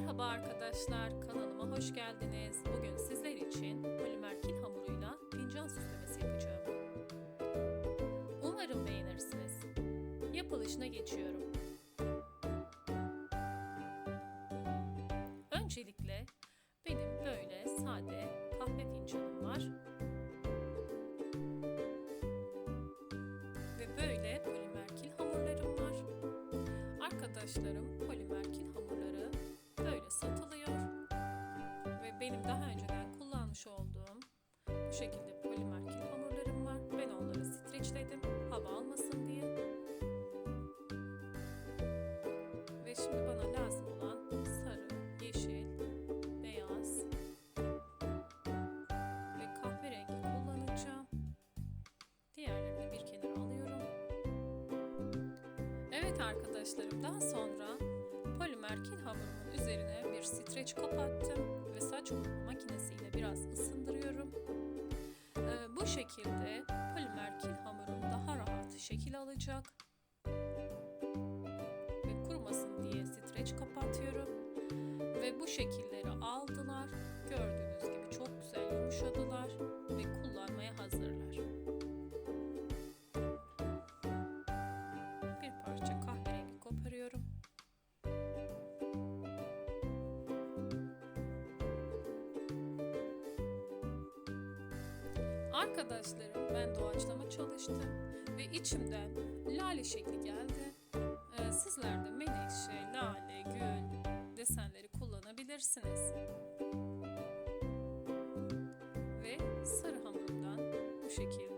Merhaba arkadaşlar, kanalıma hoş geldiniz. Bugün sizler için polimer kil hamuruyla fincan süslemesi yapacağım. Umarım beğenirsiniz. Yapılışına geçiyorum. Öncelikle benim böyle sade kahve fincanım var. Ve böyle polimer kil hamurlarım var. Arkadaşlarım benim daha önceden kullanmış olduğum bu şekilde polimer kil hamurlarım var. Ben onları streçledim hava almasın diye. Ve şimdi bana lazım olan sarı, yeşil, beyaz ve kahverengi kullanacağım. Diğerlerini bir kenara alıyorum. Evet arkadaşlarım daha sonra polimer kil hamurumun üzerine bir streç kapattım kurutma makinesiyle biraz ısındırıyorum. Ee, bu şekilde polimer kil hamurum daha rahat şekil alacak. Ve kurumasın diye streç kapatıyorum. Ve bu şekilleri aldılar. Gördüğünüz gibi çok güzel yumuşadılar ve kullanmaya hazırlar. Arkadaşlarım ben doğaçlama çalıştım ve içimden lale şekli geldi. Ee, sizler de menekşe, lale, gül desenleri kullanabilirsiniz. Ve sarı hamurumdan bu şekilde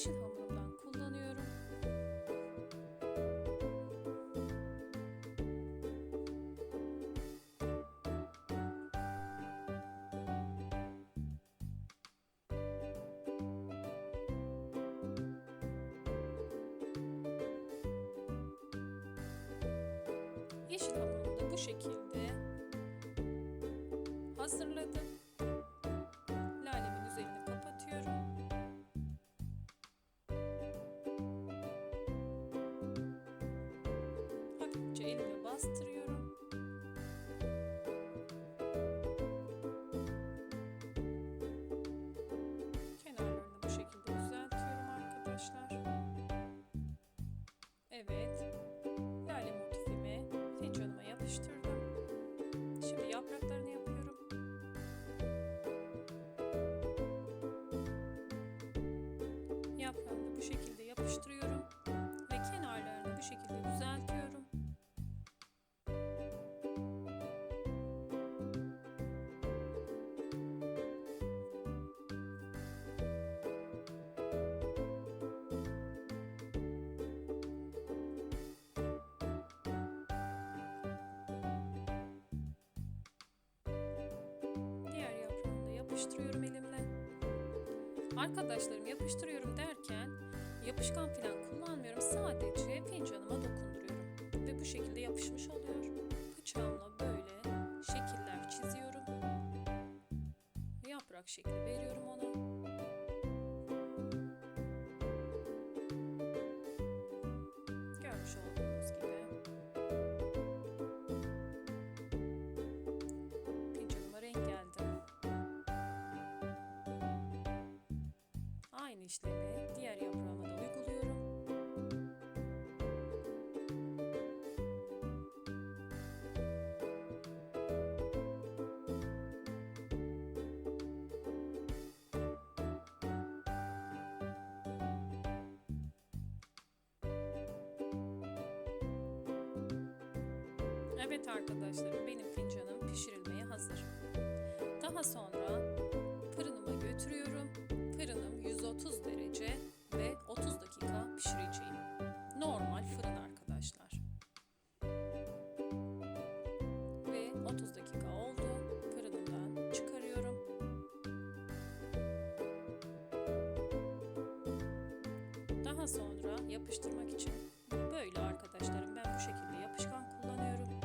yeşil hamurumdan kullanıyorum. Yeşil hamurumu da bu şekilde hazırladım. Şimdi yapraklarını yapıyorum. Yaprağını bu şekilde yapıştırıyorum yapıştırıyorum elimle. Arkadaşlarım yapıştırıyorum derken yapışkan falan kullanmıyorum. Sadece fincanıma dokunduruyorum. Ve bu şekilde yapışmış oluyor. Bıçağımla böyle şekiller çiziyorum. Yaprak şekli yaprağıma da uyguluyorum. Evet arkadaşlar benim fincanım pişirilmeye hazır. Daha sonra yapıştırmak için böyle arkadaşlarım ben bu şekilde yapışkan kullanıyorum.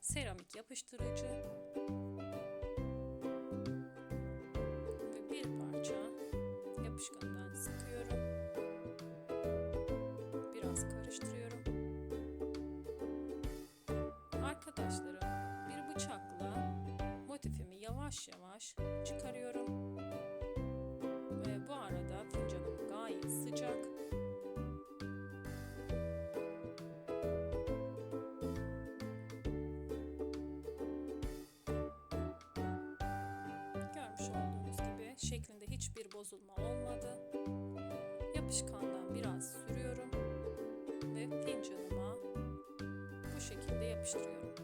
Seramik yapıştırıcı ve bir parça yapışkanından sıkıyorum. Biraz karıştırıyorum. Arkadaşlarım bir bıçakla motifimi yavaş yavaş hiçbir bozulma olmadı. Yapışkandan biraz sürüyorum ve fincanıma bu şekilde yapıştırıyorum.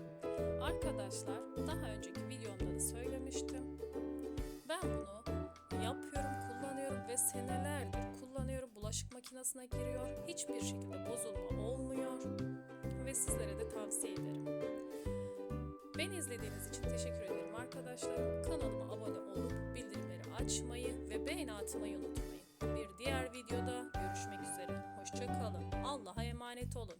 Arkadaşlar daha önceki videomda da söylemiştim. Ben bunu yapıyorum, kullanıyorum ve senelerdir kullanıyorum. Bulaşık makinesine giriyor. Hiçbir şekilde bozulma olmuyor ve sizlere de tavsiye ederim. Beni izlediğiniz için teşekkür ederim arkadaşlar. Kanalıma abone olup bildirimleri açmayı ve beğeni atmayı unutmayın. Bir diğer videoda görüşmek üzere. Hoşça kalın. Allah'a emanet olun.